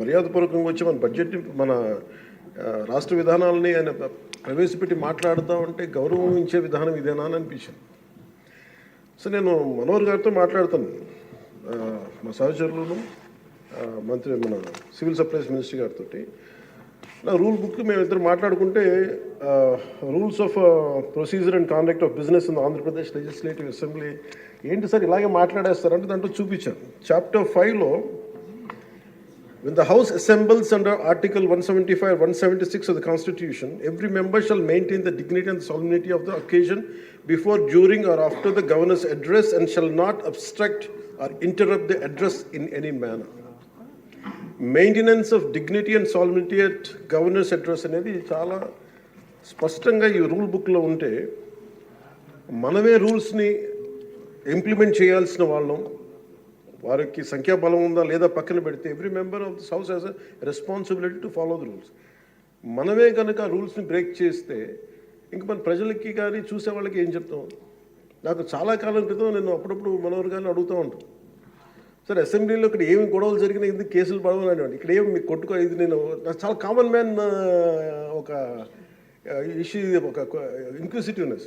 మర్యాదపూర్వకంగా వచ్చి మన బడ్జెట్ని మన రాష్ట్ర విధానాలని ఆయన ప్రవేశపెట్టి మాట్లాడుతూ ఉంటే గౌరవించే విధానం ఇదేనా అని అనిపించింది. సో నేను మనోహర్ గారితో మాట్లాడతాను. మా సహచరులను మంత్రి మన సివిల్ సప్లైస్ మినిస్టర్ గారితో నా రూల్ బుక్ మేము ఇద్దరు మాట్లాడుకుంటే rules of procedure and conduct of business in Andhra Pradesh legislative assembly ఏంటి సార్ ఇలాగే మాట్లాడేస్తారంటే దాంట్లో చూపించాను. చాప్టర్ ఫైవ్లో When the House assembles under Article 175, 176 of the Constitution, every member shall maintain the dignity and solemnity of the occasion before, during, or after the governor's address and shall not obstruct or interrupt the address in any manner. Maintenance of dignity and solemnity at governor's address అనేది చాలా స్పష్టంగా ఈ rule బుక్లో ఉంటే మనమే రూల్స్ని implement చేయాల్సిన వాళ్ళం వారికి సంఖ్యాబలం ఉందా లేదా పక్కన పెడితే every member of this house has a responsibility to follow the rules మనమే కనుక రూల్స్ని బ్రేక్ చేస్తే ఇంక మన ప్రజలకి కానీ చూసే వాళ్ళకి ఏం చెప్తాం? నాకు చాలా కాలం క్రితం నేను అప్పుడప్పుడు మనోహర్ గారిని అడుగుతూ ఉంటాను సార్ అసెంబ్లీలో ఇక్కడ ఏమి గొడవలు జరిగినా ఇది కేసులు పడవని ఇక్కడ ఏమి మీకు కొట్టుకో ఇది నేను నాకు చాలా కామన్ మ్యాన్ ఒక ఇష్యూ ఒక ఇంక్విసిటివ్నెస్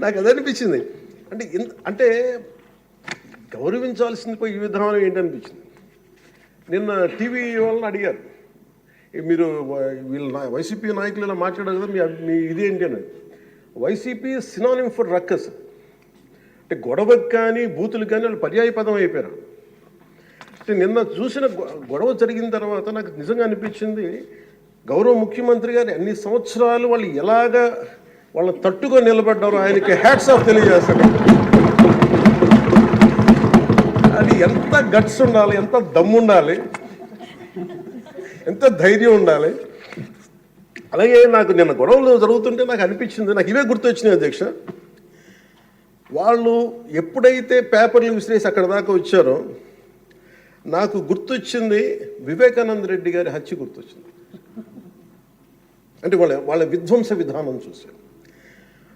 నాకు అది అనిపించింది. అంటే ఇంత అంటే గౌరవించాల్సింది పోయి ఈ విధానం ఏంటనిపించింది నిన్న టీవీ వాళ్ళని అడిగారు. మీరు వ- వీళ్ళ నా- వైసీపీ నాయకులు ఇలా మాట్లాడారు కదా మీ మీ ఇది ఏంటి అని వైసీపీ సినానిమ్ ఫర్ రక్కస్ అంటే గొడవకు కానీ బూతులు కానీ వాళ్ళు పర్యాయ పదం అయిపోయారు. అంటే నిన్న చూసిన గొ- గొడవ జరిగిన తర్వాత నాకు నిజంగా అనిపించింది గౌరవ ముఖ్యమంత్రి గారు అన్ని సంవత్సరాలు వాళ్ళు ఎలాగా వాళ్ళు తట్టుగా నిలబడ్డారు. ఆయనకి హ్యాట్స్ ఆఫ్ తెలియజేస్తాడు అది ఎంత గట్స్ ఉండాలి ఎంత దమ్ము ఉండాలి ఎంత ధైర్యం ఉండాలి. అలాగే నాకు నిన్న గొడవలు జరుగుతుంటే నాకు అనిపించింది నాకు ఇవే గుర్తొచ్చినాయి అధ్యక్ష. వాళ్ళు ఎప్పుడైతే పేపర్లు విసిరేసి అక్కడ దాకా వచ్చారో నాకు గుర్తొచ్చింది వివేకానంద రెడ్డి గారి హత్య గుర్తొచ్చింది. అంటే వాళ్ళ వాళ్ళ విధ్వంస విధానం చూశాను